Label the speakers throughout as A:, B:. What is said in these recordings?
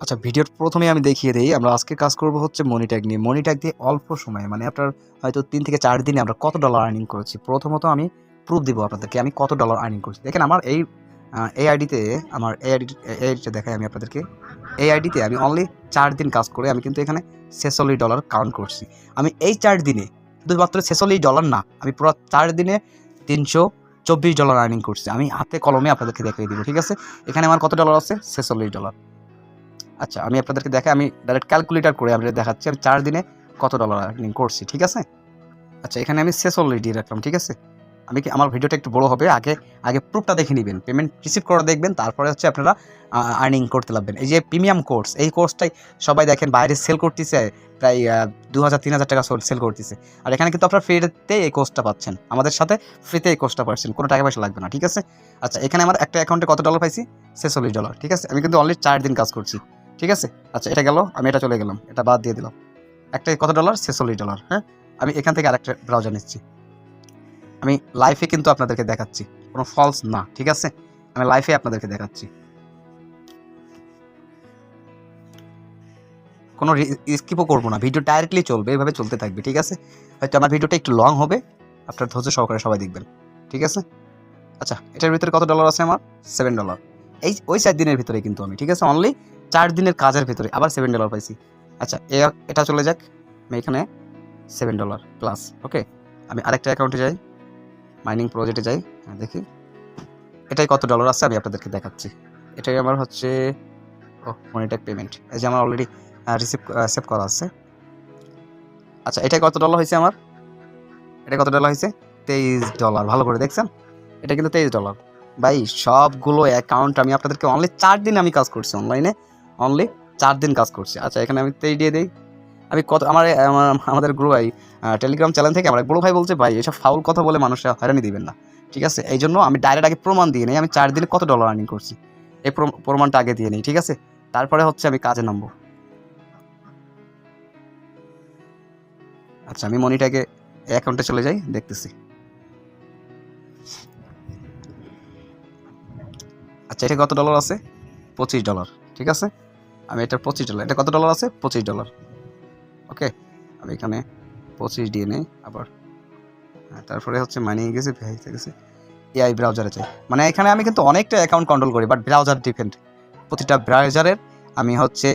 A: আচ্ছা ভিডিওর প্রথমে আমি দেখিয়ে দিই, আমরা আজকে কাজ করব হচ্ছে মনিট্যাগ নিয়ে। মনিট্যাগ দিয়ে অল্প সময়ে মানে আপনার হয়তো তিন থেকে চার দিনে আমরা কত ডলার আর্নিং করেছি? প্রথমত আমি প্রুফ দিব আপনাদেরকে, আমি কত ডলার আর্নিং করছি। দেখেন আমার এই এই আইডিতে আমার এই আইডি এই আইডিটা দেখাই আমি আপনাদেরকে। এই আইডিতে আমি অনলি চার দিন কাজ করে, আমি কিন্তু এখানে ছেচল্লিশ ডলার কাউন্ট করছি। আমি এই চার দিনে, শুধুমাত্র ছেচল্লিশ ডলার না, আমি পুরো চার দিনে তিনশো চব্বিশ ডলার আর্নিং করছি। আমি হাতে কলমে আপনাদেরকে দেখিয়ে দিব, ঠিক আছে? এখানে আমার কত ডলার আছে? ছেচল্লিশ ডলার আচ্ছা আমি আপনাদেরকে দেখে আমি ডাইরেক্ট ক্যালকুলেটার করে আপনাদের দেখাচ্ছি। আমি চার দিনে কত ডলার আর্নিং করছি, ঠিক আছে? আচ্ছা এখানে আমি ছেচল্লিশ দিয়ে রাখলাম, ঠিক আছে? আমি কি, আমার ভিডিওটা একটু বড় হবে, আগে আগে প্রুফটা দেখে নেবেন। পেমেন্ট রিসিভ করা দেখবেন, তারপরে হচ্ছে আপনারা আর্নিং করতে লাগবেন। এই যে প্রিমিয়াম কোর্স এই কোর্সটাই সবাই দেখেন বাইরে সেল করতেছে, প্রায় দু হাজার তিন হাজার টাকা সেল করতেছে। আর এখানে কিন্তু আপনারা ফ্রিতে এই কোর্সটা পাচ্ছেন। আমাদের সাথে ফ্রিতে এই কোর্সটা পাচ্ছেন, কোনো টাকা পয়সা লাগবে না, ঠিক আছে? আচ্ছা এখানে আমার একটা অ্যাকাউন্টে কত ডলার পাইছি? ছেচল্লিশ ডলার ঠিক আছে? আমি কিন্তু অনলি চার দিন কাজ করছি। ঠিক আছে? আচ্ছা এটা গেল, আমি এটা চলে গেলাম, এটা বাদ দিয়ে দিলাম। একটা কত ডলার ছেচল্লিশ ডলার হ্যাঁ? আমি এখান থেকে আরেকটা ব্রাউজার নিচ্ছি। আমি লাইফে কিন্তু আপনাদেরকে দেখাচ্ছি, কোনো ফলস না, ঠিক আছে? আমি লাইফে আপনাদেরকে দেখাচ্ছি। কোনো স্কিপও করব না ভিডিও ডাইরেক্টলি চলবে, এভাবে চলতে থাকবে, ঠিক আছে? হয়তো আমার ভিডিওটা একটু লং হবে, আপনার ধৈর্য সহকারে সবাই দেখবেন, ঠিক আছে? আচ্ছা এটার ভিতরে কত ডলার আছে আমার? সেভেন ডলার এই, ওই চার দিনের ভিতরে কিন্তু আমি, ঠিক আছে? অনলি চার দিনের কাজের ভিতরে আবার সেভেন ডলার পাইছি। আচ্ছা এটা চলে যাক আমি এখানে সেভেন ডলার প্লাস ওকে আমি আরেকটা অ্যাকাউন্টে যাই মাইনিং প্রজেক্টে যাই হ্যাঁ, দেখি। এটাই কত ডলার আছে আমি আপনাদেরকে দেখাচ্ছি। এটাই আমার হচ্ছে ও মনিটেক পেমেন্ট এই যে আমার অলরেডি রিসিভ সেভ করা আছে। আচ্ছা এটাই কত ডলার হয়েছে আমার? এটা কত ডলার হয়েছে? তেইশ ডলার ভালো করে দেখছেন? এটা কিন্তু তেইশ ডলার ভাই সবগুলো অ্যাকাউন্ট আমি আপনাদেরকে অনলি চার দিন আমি কাজ করছি অনলাইনে অনলি চার দিন কাজ করছি। আচ্ছা এখানে আমি তেইশ দিয়ে দিই। আমি কত আমার আমাদের গ্রুপ ভাই টেলিগ্রাম চ্যানেল থেকে আমার বড় ভাই বলছে, ভাই, এসব ফাউল কথা বলে মানুষরা হয়রানি দিবেন না। ঠিক আছে? এই জন্য আমি ডাইরেক্ট আগে প্রমাণ দিয়ে নিই। আমি চার দিনে কত ডলার আর্নিং করছি? এই প্রমাণটা আগে দিয়ে নিই, ঠিক আছে? তারপরে হচ্ছে আমি কাজে নামবো। আচ্ছা আমি মনিটাকে অ্যাকাউন্টে চলে যাই, দেখতেছি। আচ্ছা এটা কত ডলার আছে? পঁচিশ ডলার ঠিক আছে? আমি এটা পঁচিশ ডলার এটা কত ডলার আছে? পঁচিশ ডলার ওকে আমি এখানে পঁচিশ দিয়ে নেই আবার। হ্যাঁ, তারপরে হচ্ছে মানি গেছে ভেঙে গেছে। এআই ব্রাউজারে চাই মানে এখানে আমি কিন্তু অনেকটা অ্যাকাউন্ট কন্ট্রোল করি বাট ব্রাউজার ডিপেন্ড প্রতিটা ব্রাউজারের আমি হচ্ছে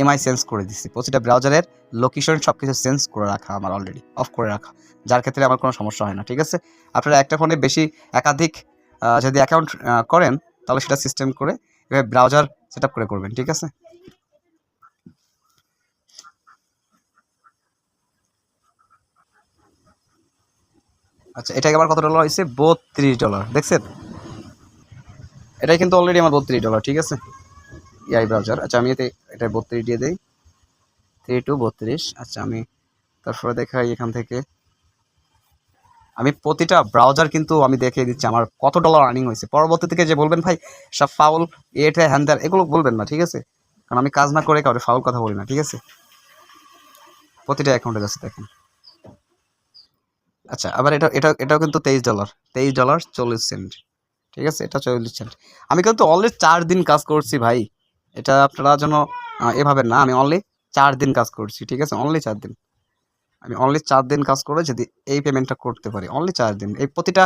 A: এমআই সেন্স করে দিচ্ছি প্রতিটা ব্রাউজারের লোকেশন সব কিছু সেন্স করে রাখা আমার অলরেডি অফ করে রাখা। যার ক্ষেত্রে আমার কোনো সমস্যা হয় না ঠিক আছে? আপনারা একটা ফোনে বেশি একাধিক যদি অ্যাকাউন্ট করেন তাহলে সেটা সিস্টেম করে এভাবে ব্রাউজার সেট করে করবেন ঠিক আছে? আচ্ছা এটাকে আবার কত ডলার হয়েছে বত্রিশ ডলার দেখছেন? এটাই কিন্তু অলরেডি আমার বত্রিশ ডলার ঠিক আছে? ইআই ব্রাউজার আচ্ছা আমি এতে এটা বত্রিশ দিয়ে দিই। থ্রি টু বত্রিশ আচ্ছা আমি তারপরে দেখাই এখান থেকে। আমি প্রতিটা ব্রাউজার কিন্তু আমি দেখিয়ে দিচ্ছি, আমার কত ডলার আর্নিং হয়েছে পরবর্তী থেকে যে বলবেন, ভাই, সব ফাউল এটা হ্যান্ডার এগুলো বলবেন না, ঠিক আছে? কারণ আমি কাজ না করে কাউকে ফাউল কথা বলি না, ঠিক আছে? প্রতিটা অ্যাকাউন্টে যাচ্ছে দেখেন। আচ্ছা আবার এটা এটা, এটাও কিন্তু তেইশ ডলার তেইশ ডলার চল্লিশ সেন্ট ঠিক আছে? এটা চল্লিশ সেন্ট আমি কিন্তু অলরেডি চার দিন কাজ করছি ভাই। এটা আপনারা যেন এভাবে না। আমি অনলি চার দিন কাজ করছি, ঠিক আছে? অনলি চার দিন। আমি অনলি চার দিন কাজ করে যদি এই পেমেন্টটা করতে পারি অনলি চার দিন। এই প্রতিটা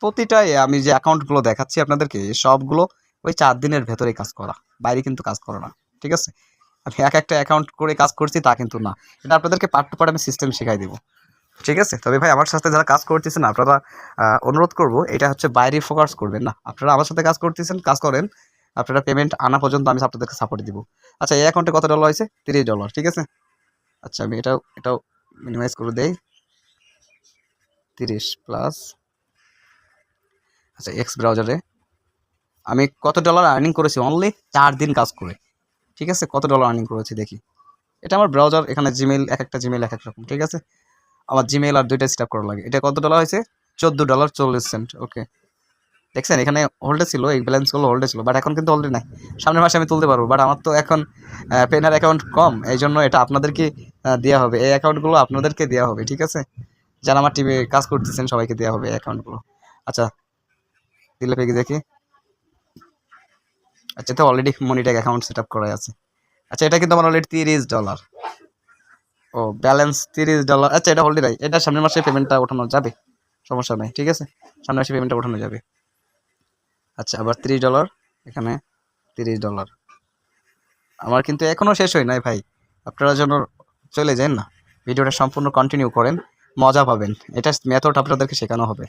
A: প্রতিটা আমি যে অ্যাকাউন্টগুলো দেখাচ্ছি আপনাদেরকে সবগুলো ওই চার দিনের ভেতরেই কাজ করা। বাইরে কিন্তু কাজ করে না। ঠিক আছে? আমি এক একটা অ্যাকাউন্ট করে কাজ করছি, তা কিন্তু না। এটা আপনাদেরকে পার্ট টু পার্ট আমি সিস্টেম শেখাই দেবো। ঠিক আছে? তবে ভাই, আমার সাথে যারা কাজ করতেছেন, আপনারা অনুরোধ করব, এটা হচ্ছে বাইরে ফোকাস করবেন না। আপনারা আমার সাথে কাজ করতেছেন, কাজ করেন, আপনারা পেমেন্ট আনা পর্যন্ত আমি আপনাদেরকে সাপোর্ট দিব। আচ্ছা এই অ্যাকাউন্টে কত ডলার হয়েছে? তিরিশ ডলার ঠিক আছে? আচ্ছা আমি এটাও এটাও মিনিমাইজ করে দেই। তিরিশ প্লাস আচ্ছা এক্স ব্রাউজারে আমি কত ডলার আর্নিং করেছি? অনলি চার দিন কাজ করে। ঠিক আছে? কত ডলার আর্নিং করেছি দেখি। এটা আমার ব্রাউজার এখানে জিমেল এক একটা জিমেল এক এক রকম, ঠিক আছে? আমার জিমেল আর দুইটা স্টাপ করা লাগে। এটা কত ডলার হয়েছে? চোদ্দ ডলার চল্লিশ সেন্ট ওকে দেখছেন, এখানে হোল্ডে ছিল, এই ব্যালেন্সগুলো হোল্ডে ছিল বাট এখন কিন্তু হোল্ডে নাই। সামনের মাসে আমি তুলতে পারব বাট আমার তো এখন পেনার অ্যাকাউন্ট কম, এই জন্য এটা আপনাদেরকে দেওয়া হবে। এই অ্যাকাউন্টগুলো আপনাদেরকে দেওয়া হবে, ঠিক আছে? যারা আমার টিমে কাজ করতেছেন, সবাইকে দেওয়া হবে এই অ্যাকাউন্টগুলো আচ্ছা দিলে পেয়ে দেখি। আচ্ছা তো অলরেডি মনিটেক অ্যাকাউন্ট সেট আপ করা আছে। আচ্ছা এটা কিন্তু আমার অলরেডি তিরিশ ডলার ও ব্যালেন্স তিরিশ ডলার আচ্ছা এটা হোল্ডি নাই এটা সামনের মাসে পেমেন্টটা ওঠানো যাবে, সমস্যা নাই, ঠিক আছে? সামনের মাসে পেমেন্টটা ওঠানো যাবে। আচ্ছা আবার তিরিশ ডলার এখানে তিরিশ ডলার আমার কিন্তু এখনও শেষ হয় নাই ভাই। আপনারা যেন চলে যান না। ভিডিওটা সম্পূর্ণ কন্টিনিউ করেন, মজা পাবেন। এটা মেথড আপনাদেরকে শেখানো হবে।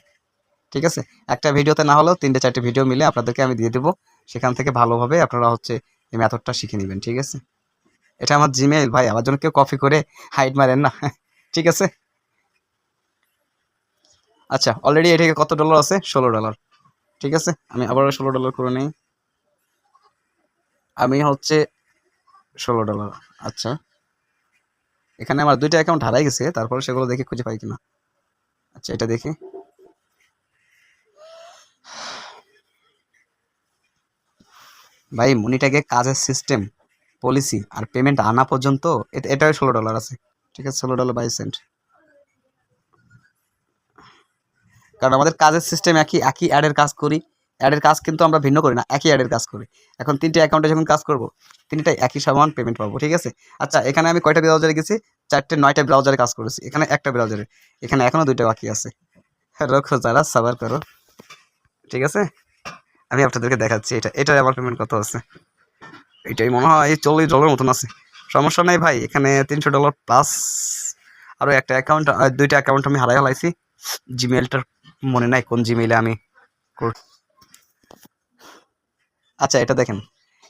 A: ঠিক আছে? একটা ভিডিওতে না হলেও তিনটে চারটে ভিডিও মিলে আপনাদেরকে আমি দিয়ে দেবো। সেখান থেকে ভালোভাবে আপনারা হচ্ছে এই মেথডটা শিখে নেবেন, ঠিক আছে? এটা আমার জিমেইল ভাই, আমার জন্য কেউ কপি করে হাইড মারেন না। ঠিক আছে? আচ্ছা অলরেডি এটাকে কত ডলার আছে? ষোলো ডলার ঠিক আছে? আমি আবারও ষোলো ডলার করে নিই। আমি হচ্ছে ষোলো ডলার আচ্ছা। এখানে আমার দুইটা অ্যাকাউন্ট হারাই গেছে, তারপর সেগুলো দেখে খুঁজে পাই কিনা। আচ্ছা এটা দেখি। ভাই মনিটাকে কাজের সিস্টেম পলিসি আর পেমেন্ট আনা পর্যন্ত এটা, এটাও ষোলো ডলার আছে। ঠিক আছে, ষোলো ডলার বাইশ সেন্ট কারণ আমাদের কাজের সিস্টেম একই একই অ্যাডের কাজ করি। অ্যাডের কাজ কিন্তু আমরা ভিন্ন করি না, একই অ্যাডের কাজ করি। এখন তিনটে অ্যাকাউন্টে যখন কাজ করব, তিনটাই একই সমান পেমেন্ট পাবো, ঠিক আছে? আচ্ছা এখানে আমি কয়টা ব্রাউজারে গেছি চারটে, নয়টা ব্রাউজারে কাজ করেছি। এখানে একটা ব্রাউজারে এখানে এখনও দুইটা বাকি আছে। রক্ষো যারা সাবার করো। ঠিক আছে? আমি আপনাদেরকে দেখাচ্ছি, এটা এটাই আমার পেমেন্ট কত আছে? এটাই মনে হয় চল্লিশ ডলার মতন আছে। সমস্যা নেই ভাই, এখানে তিনশো ডলার প্লাস আরও একটা অ্যাকাউন্ট দুইটা অ্যাকাউন্ট আমি হারাই হালাইছি জিমেলটার মনে নাই কোন জিমেইলে আমি আচ্ছা এটা দেখেন,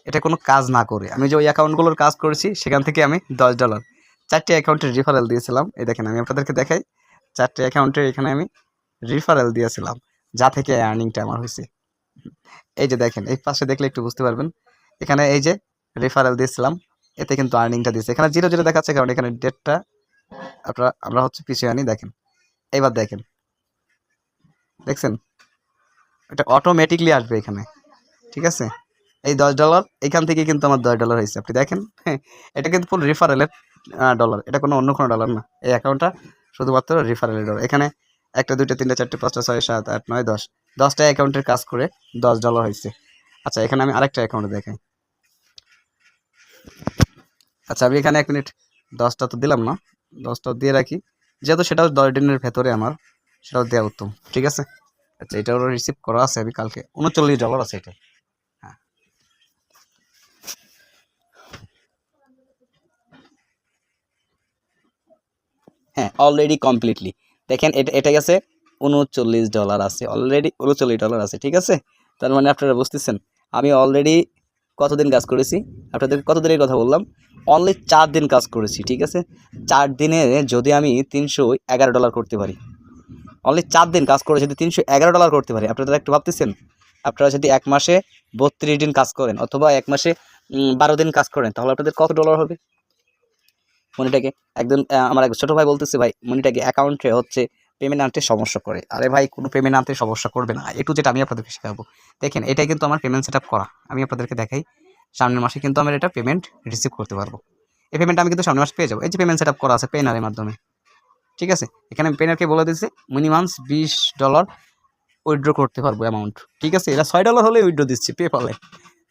A: এটা কোনো কাজ না করে। আমি যে ওই অ্যাকাউন্টগুলোর কাজ করেছি, সেখান থেকে আমি দশ ডলার চারটে অ্যাকাউন্টের রিফারেল দিয়েছিলাম। এই দেখেন, আমি আপনাদেরকে দেখাই। চারটে অ্যাকাউন্টে এখানে আমি রিফারেল দিয়েছিলাম, যা থেকে আর্নিংটা আমার হয়েছে। এই যে দেখেন, এই পাশে দেখলে একটু বুঝতে পারবেন। এখানে এই যে রেফারেল দিয়েছিলাম, এতে কিন্তু আর্নিংটা দিয়েছে। এখানে জিরো জিরো দেখাচ্ছে কারণ এখানে ডেটটা আপনারা, আমরা হচ্ছে পিছিয়ে আনি, দেখেন। এইবার দেখেন। দেখছেন? এটা অটোমেটিকলি আসবে এখানে। ঠিক আছে? এই দশ ডলার এখান থেকে কিন্তু আমার দশ ডলার হয়েছে। আপনি দেখেন হ্যাঁ এটা কিন্তু ফুল রেফারেলের ডলার এটা কোনো অন্য কোনো ডলার না। এই অ্যাকাউন্টটা শুধুমাত্র রেফারেলের ডলার এখানে একটা, দুইটা, তিনটা, চারটে, পাঁচটা, ছয়, সাত, আট, নয়, দশ। দশটা অ্যাকাউন্টের কাজ করে দশ ডলার হয়েছে। আচ্ছা এখানে আমি আরেকটা অ্যাকাউন্ট দেখাই। আচ্ছা আমি এখানে এক মিনিট, দশটা তো দিলাম না, দশটা দিয়ে রাখি। যেহেতু সেটাও দশ দিনের ভেতরে আমার সেটাও দেওয়া উত্তম, ঠিক আছে? আচ্ছা এটাও রিসিভ করা আছে, আমি কালকে উনচল্লিশ ডলার আছে এটা। হ্যাঁ। হ্যাঁ অলরেডি কমপ্লিটলি দেখেন, এটা এটা গেছে উনচল্লিশ ডলার আছে অলরেডি উনচল্লিশ ডলার আছে, ঠিক আছে? তার মানে আপনারা বুঝতেছেন, আমি অলরেডি কতদিন কাজ করেছি? আপনাদের কত দিনের কথা বললাম? অনলি চার দিন কাজ করেছি, ঠিক আছে? চার দিনে যদি আমি তিনশো এগারো ডলার করতে পারি। অনলি চার দিন কাজ করে যদি তিনশো এগারো ডলার করতে পারি, আপনারা একটু ভাবতেছেন? আপনারা যদি এক মাসে বত্রিশ দিন কাজ করেন অথবা এক মাসে বারো দিন কাজ করেন, তাহলে আপনাদের কত ডলার হবে? মনিটাকে একদম আমার এক ছোটো ভাই বলতেছে, ভাই, মনিটাকে অ্যাকাউন্টে হচ্ছে পেমেন্ট আনতে সমস্যা করে। আরে ভাই, কোনো পেমেন্ট আনতে সমস্যা করবে না। একটু যেটা আমি আপনাদেরকে শেখাবো। দেখেন, এটাই কিন্তু আমার পেমেন্ট সেট করা। আমি আপনাদেরকে দেখাই। সামনের মাসে কিন্তু আমার এটা পেমেন্ট রিসিভ করতে পারব। এই পেমেন্ট আমি কিন্তু সামনের মাসে পেয়ে যাব। এই যে পেমেন্ট সেট করা আছে পেনারের মাধ্যমে। ঠিক আছে? এখানে আমি পেনারকে বলে দিচ্ছে মিনিমাম বিশ ডলার উইথড্র করতে পারব অ্যামাউন্ট ঠিক আছে? এটা ছয় ডলার হলে উইথড্র দিচ্ছি পেপালে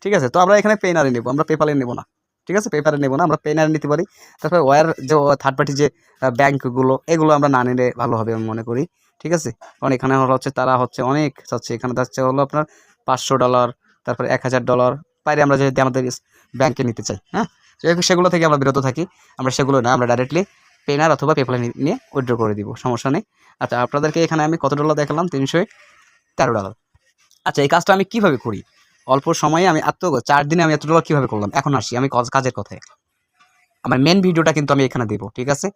A: ঠিক আছে? তো আমরা এখানে পেনারে নেব। আমরা পেপালে নেব না। ঠিক আছে? পেপারে নেব না, আমরা পেনারে নিতে পারি। তারপরে ওয়ার যে থার্ড পার্টি যে ব্যাঙ্কগুলো এগুলো আমরা না নিলে ভালো হবে আমি মনে করি। ঠিক আছে? কারণ এখানে হচ্ছে, তারা হচ্ছে অনেক হচ্ছে এখানে যাচ্ছে হলো আপনার পাঁচশো ডলার তারপরে এক হাজার ডলার বাইরে আমরা যদি আমাদের ব্যাংকে নিতে চাই হ্যাঁ? সেগুলো থেকে আমরা বিরত থাকি। আমরা সেগুলো না, আমরা ডাইরেক্টলি পেনার অথবা পেপারে নিয়ে উইথড্র করে দিব, সমস্যা নেই। আচ্ছা আপনাদেরকে এখানে আমি কত ডলার দেখালাম? তিনশো তেরো ডলার আচ্ছা এই কাজটা আমি কীভাবে করি? অল্প সময়ে আমি এত, চার দিনে আমি এত কীভাবে করলাম? এখন আসি, আমি কাজ- কাজের কথায়। আমার মেন ভিডিওটা কিন্তু আমি এখানে দেবো, ঠিক আছে?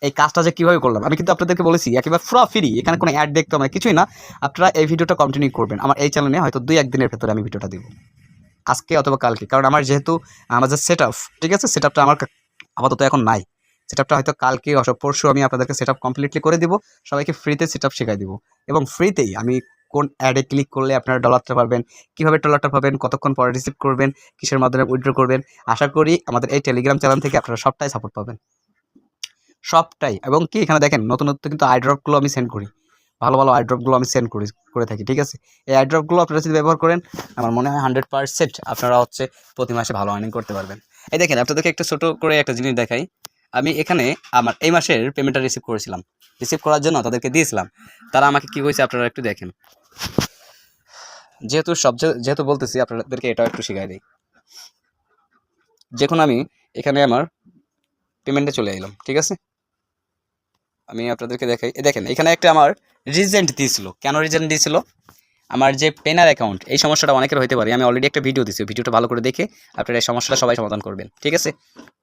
A: এই কাজটা যে কীভাবে করলাম, আমি কিন্তু আপনাদেরকে বলেছি, একেবারে পুরো ফ্রি এখানে কোনো অ্যাড দেখতে আমার কিছুই না। আপনারা এই ভিডিওটা কন্টিনিউ করবেন। আমার এই চ্যানেলে হয়তো দুই একদিনের ভেতরে আমি ভিডিওটা দেবো। আজকে অথবা কালকে, কারণ আমার যেহেতু আমাদের সেট আপ ঠিক আছে? সেট আমার আপাতত এখন নাই। সেট হয়তো কালকে, অথবা পরশু আমি আপনাদেরকে সেট কমপ্লিটলি করে দিব। সবাইকে ফ্রিতে সেট আপ শেখাই দিব। এবং ফ্রিতেই আমি কোন অ্যাডে ক্লিক করলে আপনারা ডলারটা পাবেন? কীভাবে ডলারটা পাবেন? কতক্ষণ পরে রিসিভ করবেন? কিসের মাধ্যমে উইথড্র করবেন? আশা করি আমাদের এই টেলিগ্রাম চ্যানেল থেকে আপনারা সবটাই সাপোর্ট পাবেন। সবটাই। এবং কি, এখানে দেখেন নতুন নতুন কিন্তু আইড্রপগুলো আমি সেন্ড করি। ভালো ভালো আইড্রপগুলো আমি সেন্ড করি, করে থাকি, ঠিক আছে? এই আইড্রপগুলো আপনারা যদি ব্যবহার করেন, আমার মনে হয় হান্ড্রেড পার্সেন্ট আপনারা হচ্ছে প্রতি মাসে ভালো আর্নিং করতে পারবেন। এই দেখেন, আপনাদেরকে একটা ছোট করে একটা জিনিস দেখাই। আমি এখানে আমার এই মাসের পেমেন্টটা রিসিভ করেছিলাম। রিসিভ করার জন্য তাদেরকে দিয়েছিলাম। তারা আমাকে কি করেছে আপনারা একটু দেখেন। যেহেতু সব যেহেতু বলতেছি, আপনাদেরকে এটাও একটু শিখাই দিই। যখন আমি এখানে আমার পেমেন্টে চলে এলাম, ঠিক আছে? আমি আপনাদেরকে দেখাই দেখেন, এখানে একটা আমার রিজেন্ট দিয়েছিল। কেন রিজেন্ট দিয়েছিল? আমার যে পেনার অ্যাকাউন্ট এই সমস্যাটা অনেকের হতে পারে। আমি অলরেডি একটা ভিডিও দিচ্ছি ভিডিওটা ভালো করে দেখে আপনারা এই সমস্যাটা সবাই সমাধান করবেন, ঠিক আছে?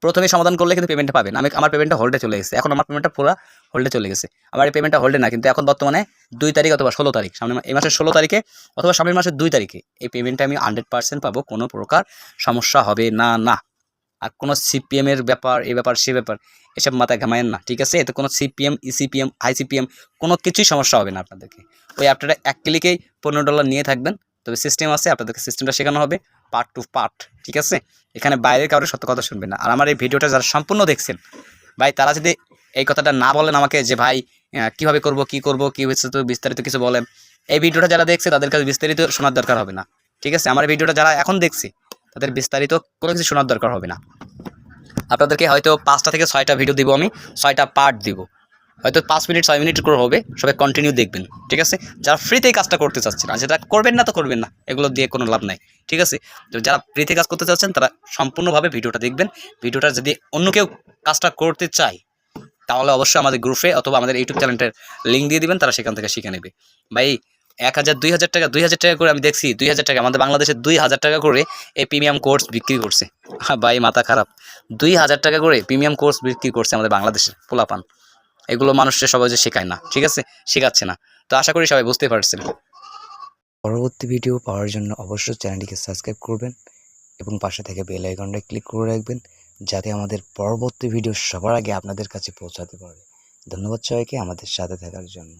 A: প্রথমে সমাধান করলে কিন্তু পেমেন্টটা পাবেন। আমি আমার পেমেন্টটা হোল্ডে চলে গেছে। এখন আমার পেমেন্টটা পুরো হোল্ডে চলে গেছে। আমার এই পেমেন্টটা হোল্ডে না, কিন্তু এখন বর্তমানে দুই তারিখ অথবা ষোলো তারিখ সামনে এই মাসের ষোলো তারিখে অথবা সামনের মাসের দুই তারিখে এই পেমেন্টটা আমি হান্ড্রেড পার্সেন্ট পাবো। কোনো প্রকার সমস্যা হবে না না। আর কোনো সিপিএমের ব্যাপার, এই ব্যাপার, সে ব্যাপার, এসব মাথায় ঘামায়েন না, ঠিক আছে? এতে কোনো সিপিএম ইসিপিএম আইসিপিএম কোনো কিছুই সমস্যা হবে না আপনাদেরকে। ওই আপনারা এক ক্লিকেই পনেরো ডলার নিয়ে থাকবেন, তবে সিস্টেম আছে, আপনাদেরকে সিস্টেমটা শেখানো হবে পার্ট টু পার্ট ঠিক আছে? এখানে বাইরের কারোর সত্য কথা শুনবেন না। আর আমার এই ভিডিওটা যারা সম্পূর্ণ দেখছেন, ভাই, তারা যদি এই কথাটা না বলেন আমাকে যে, ভাই কীভাবে করব, কি করব, কি হয়েছে, তো বিস্তারিত কিছু বলেন। এই ভিডিওটা যারা দেখছে, তাদের কাছে বিস্তারিত শোনার দরকার হবে না, ঠিক আছে? আমার ভিডিওটা যারা এখন দেখছে তাদের বিস্তারিত কোনো কিছু শোনার দরকার হবে না। আপনাদেরকে হয়তো পাঁচটা থেকে ছয়টা ভিডিও দিব আমি, ছয়টা পার্ট দিব। হয়তো পাঁচ মিনিট, ছয় মিনিট করে হবে, সবাই কন্টিনিউ দেখবেন, ঠিক আছে? যারা ফ্রিতে কাজটা করতে চাচ্ছেন, আর যেটা করবেন না তো করবেন না, এগুলো দিয়ে কোনো লাভ নাই, ঠিক আছে? তো যারা ফ্রিতে কাজ করতে চাচ্ছেন, তারা সম্পূর্ণভাবে ভিডিওটা দেখবেন। ভিডিওটা যদি অন্য কেউ কাজটা করতে চায়, তাহলে অবশ্যই আমাদের গ্রুপে অথবা আমাদের ইউটিউব চ্যানেলের লিঙ্ক দিয়ে দিবেন, তারা সেখান থেকে শিখে নেবে। ভাই এক হাজার, দুই হাজার টাকা, দুই হাজার টাকা করে আমি দেখছি দুই হাজার টাকা। আমাদের বাংলাদেশে দুই হাজার টাকা করে এই প্রিমিয়াম কোর্স বিক্রি করছে। ভাই, মাথা খারাপ। দুই হাজার টাকা করে প্রিমিয়াম কোর্স বিক্রি করছে আমাদের বাংলাদেশের পোলাপান। এগুলো মানুষের সবাই যে শেখায় না, ঠিক আছে? শেখাচ্ছে না। তো আশা করি সবাই বুঝতে পারছেন।
B: পরবর্তী ভিডিও পাওয়ার জন্য অবশ্যই চ্যানেলটিকে সাবস্ক্রাইব করবেন এবং পাশে থেকে বেল আইকনটা ক্লিক করে রাখবেন, যাতে আমাদের পরবর্তী ভিডিও সবার আগে আপনাদের কাছে পৌঁছাতে পারে। ধন্যবাদ সবাইকে আমাদের সাথে থাকার জন্য।